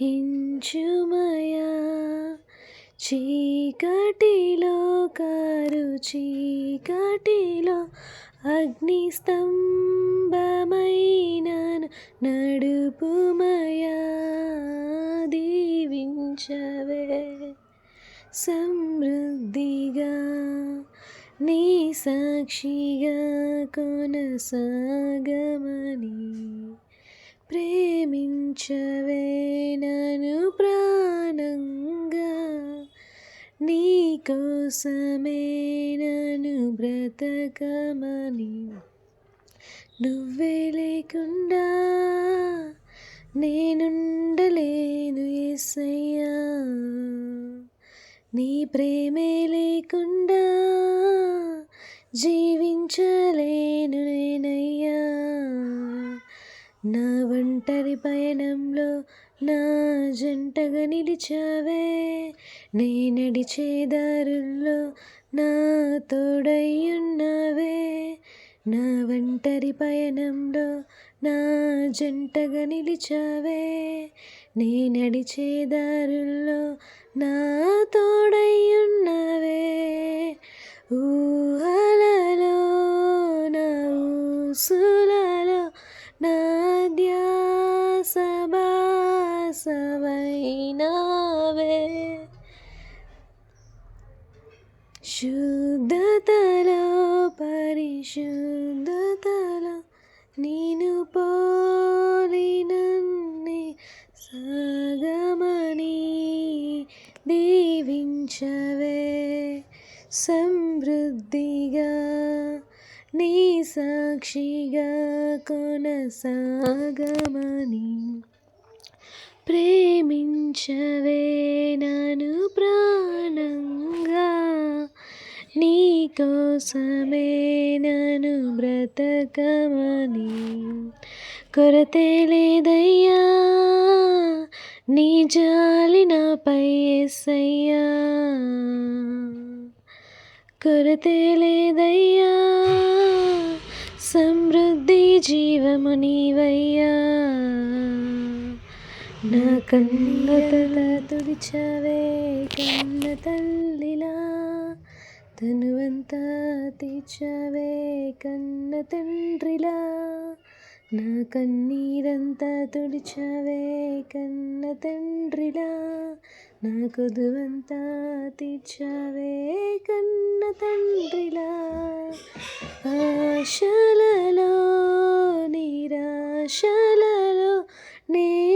హించుమయా. చీకటిలో కారు చీకటిలో అగ్నిస్తంభమైనను నడుపుమయా. దీవించవే సమృద్ధిగా నీ సాక్షిగా కొనసాగమని ప్రేమించవే. కోసమే నన్ను బ్రతకమని నువ్వే లేకుండా నేనుండలేను ఎస్సయ్యా నీ ప్రేమే లేకుండా జీవించలేను నేనయ్యా. నా ఒంటరి పయనంలో నా జంటగా నిలిచావే. నే నడిచే దారుల్లో నా తోడయ్యున్నావే. నా ఒంటరి పయనంలో నా జంటగా నిలిచావే. నే నడిచే దారుల్లో నా తోడయ్యున్నావే. ఊహలలో నా ఊసు సవైనావే. శుద్ధతల పరిశుద్ధతల నేను పోలినన్ని సగమని దీవించవే. సమృద్ధిగా నీ సాక్షిగా కొనసాగమని ప్రేమించవే నన్ను ప్రాణంగా. నీ కోసమే నన్ను బ్రతకమని కొరతే లేదయ్యా. నీ జాలి నాపై ఎస్సయ్యా. కొరతే లేదయ్యా. సమృద్ధి జీవము నీవయ్యా. నా కన్న తల తుడిచవే కన్న తల్లిలా తనువంతా తీర్చవే కన్న తండ్రిలా. నా కన్నీరంతా తుడిచవే కన్న తండ్రిలా. నా కొదువంతా తీర్చవే కన్న తండ్రిలా. ఆశలలో నిరాశలలో నేనున్నా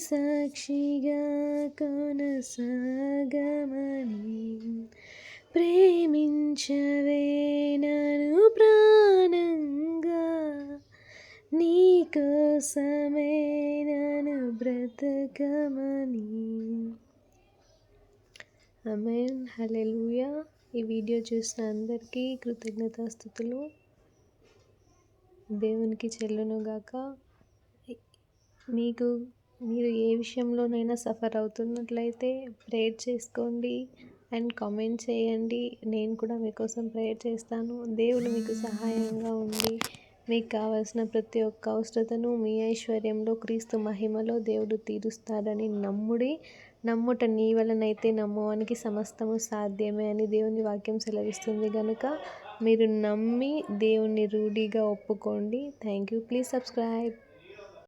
సాక్షిగా కొనసాగమని ప్రేమించవే ప్రాణంగా. నీకోసమే నన్ను బ్రతకమని. అమెన్ హలెలుయా ఈ వీడియో చూసిన అందరికీ కృతజ్ఞతాస్థుతులు. దేవునికి చెల్లునుగాక. మీకు మీరు ఏ విషయంలోనైనా సఫర్ అవుతున్నట్లయితే ప్రేయర్ చేసుకోండి అండ్ కామెంట్ చేయండి. నేను కూడా మీకోసం ప్రేయర్ చేస్తాను. దేవుడు మీకు సహాయంగా ఉండి మీకు కావాల్సిన ప్రతి ఒక్క అవసరతను మీ ఐశ్వర్యంలో క్రీస్తు మహిమలో దేవుడు తీరుస్తాడని నమ్ముడి నమ్ముట నీ వలనైతే నమ్మువానికి సమస్తము సాధ్యమే అని దేవుని వాక్యం సెలవిస్తుంది కనుక మీరు నమ్మి దేవుణ్ణి రూఢీగా ఒప్పుకోండి. Thank you. Please subscribe.